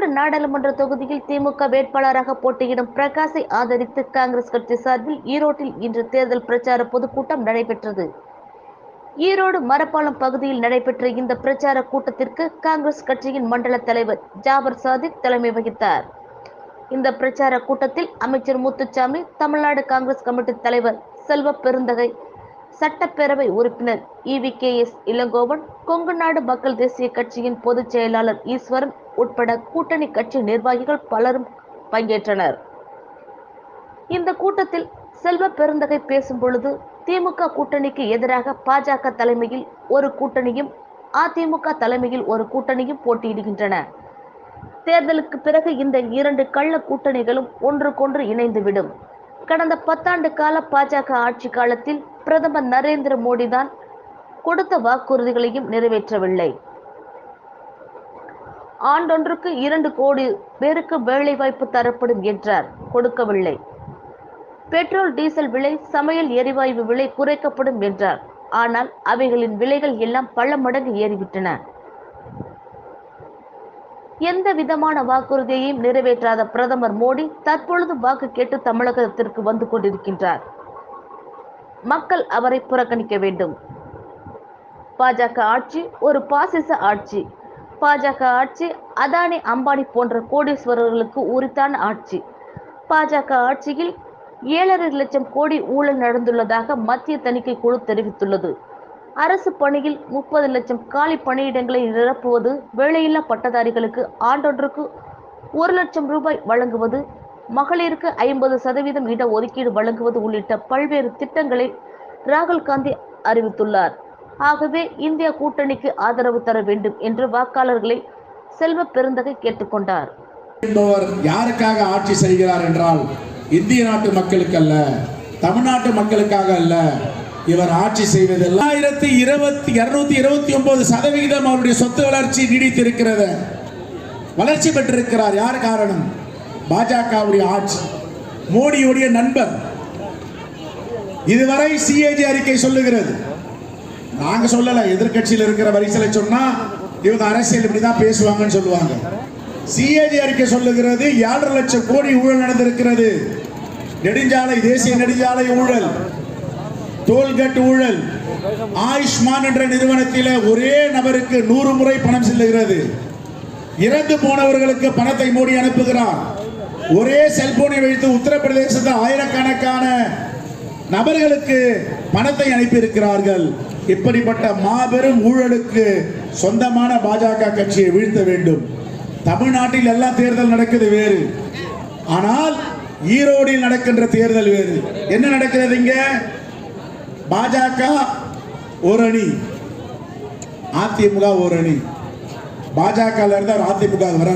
ஈரோடு நாடாளுமன்ற தொகுதியில் திமுக வேட்பாளராக போட்டியிடும் பிரகாஷை ஆதரித்து காங்கிரஸ் கட்சி சார்பில் ஈரோட்டில் இன்று தேர்தல் பிரச்சார பொதுக்கூட்டம் நடைபெற்றது. ஈரோடு மரப்பாலம் பகுதியில் நடைபெற்ற இந்த பிரச்சார கூட்டத்திற்கு காங்கிரஸ் கட்சியின் மண்டல தலைவர் ஜாபர் சாதிக் தலைமை வகித்தார். இந்த பிரச்சார கூட்டத்தில் அமைச்சர் முத்துச்சாமி தமிழ்நாடு காங்கிரஸ் கமிட்டி தலைவர் செல்வ பெருந்தகை சட்டப்பேரவை உறுப்பினர் E V K. S. Elangovan Kongu Nadu Makkal Desiya கட்சியின் பொதுச் செயலாளர் ஈஸ்வரன் உட்பட கூட்டணி கட்சி நிர்வாகிகள் பலரும் பங்கேற்றனர். இந்த கூட்டத்தில் செல்வ பெருந்தகை பேசும் பொழுது திமுக கூட்டணிக்கு எதிராக பாஜக தலைமையில் ஒரு கூட்டணியும் அதிமுக தலைமையில் ஒரு கூட்டணியும் போட்டியிடுகின்றன. தேர்தலுக்கு பிறகு இந்த இரண்டு கள்ள கூட்டணிகளும் ஒன்றுக்கொன்று இணைந்துவிடும். கடந்த பத்தாண்டு கால பாஜக ஆட்சி காலத்தில் பிரதமர் நரேந்திர மோடி தான் கொடுத்த வாக்குறுதிகளையும் நிறைவேற்றவில்லை. ஆண்டொன்றுக்கு இரண்டு கோடி பேருக்கு வேலைவாய்ப்பு தரப்படும் என்றார். கொடுக்கவில்லை. பெட்ரோல் டீசல் விலை சமையல் எரிவாயு விலை குறைக்கப்படும் என்றார். ஆனால் அவைகளின் விலைகள் எல்லாம் பல மடங்கு ஏறிவிட்டன. எந்த விதமான வாக்குறுதியையும் நிறைவேற்றாத பிரதமர் மோடி தற்பொழுது வாக்கு கேட்டு தமிழகத்திற்கு வந்து கொண்டிருக்கின்றார். மக்கள் அவரை புறக்கணிக்க வேண்டும். பாஜக ஆட்சி ஒரு பாசிச ஆட்சி. பாஜக ஆட்சி அதானி அம்பானி போன்ற கோடீஸ்வரர்களுக்கு உரித்தான ஆட்சி. பாஜக ஆட்சியில் ஏழரை லட்சம் கோடி ஊழல் நடந்துள்ளதாக மத்திய தணிக்கை குழு தெரிவித்துள்ளது. அரசு பணியில் முப்பது லட்சம் காலி பணியிடங்களை நிரப்புவது வேலையில்லா பட்டதாரிகளுக்கு ஆண்டொன்றுக்கு ஒரு லட்சம் ரூபாய் வழங்குவது மகளிருக்கு ஐம்பது சதவீதம் இட ஒதுக்கீடு வழங்குவது உள்ளிட்ட பல்வேறு திட்டங்களை ராகுல் காந்தி அறிவித்துள்ளார். ஆகவே இந்திய கூட்டணிக்கு ஆதரவு தர வேண்டும் என்று வாக்காளர்களை செல்வ பெருந்தகை கேட்டுக்கொண்டார் என்பவர் யாருக்காக ஆட்சி செய்கிறார் என்றால் இந்திய நாட்டு மக்களுக்கு அல்ல தமிழ்நாட்டு மக்களுக்காக அல்ல. இவர் ஆட்சி செய்வது ஆயிரத்தி இருபத்தி இருநூத்தி இருபத்தி ஒன்பது சதவிகிதம் அவருடைய சொத்து வளர்ச்சி நீடித்திருக்கிறது. வளர்ச்சி பெற்றிருக்கிறார். யார் காரணம்? பாஜகவுடைய ஆட்சி மோடியுடைய நண்பர். இதுவரை சிஏஜி அறிக்கை சொல்லுகிறது. நாங்க சொல்லல எதிர்க்கட்சியில் இருக்கிற வரிசலை சொன்னா இவங்க அரசியல் இப்படிதான் பேசுவாங்கன்னு சொல்லுவாங்க. சிஏஜி அறிக்கை சொல்லுகிறது ஏழரை லட்சம் கோடி ஊழல் நடந்திருக்கிறது. நெடுஞ்சாலை தேசிய நெடுஞ்சாலை ஊழல் டோல்கட் ஊழல் ஆயுஷ்மான் என்ற நிறுவனத்தில் ஒரே நபருக்கு நூறு முறை பணம் செல்லுகிறது. இறந்து போனவர்களுக்கு பணத்தை மூடி அனுப்புகிறார். ஒரே செல்போனை வைத்து உத்தரப்பிரதேசத்தில் ஆயிரக்கணக்கான நபர்களுக்கு பணத்தை அனுப்பியிருக்கிறார்கள். இப்படிப்பட்ட மாபெரும் ஊழலுக்கு சொந்தமான பாஜக கட்சியை வீழ்த்த வேண்டும். தமிழ்நாட்டில் எல்லாம் தேர்தல் நடக்குது வேறு. ஆனால் ஈரோடில் நடக்கின்ற தேர்தல் வேறு. என்ன நடக்கிறது இங்க? பாஜக ஒரு அணி. அதிமுக ஒரு அணி. பாஜக இருந்தால் அதிமுக வர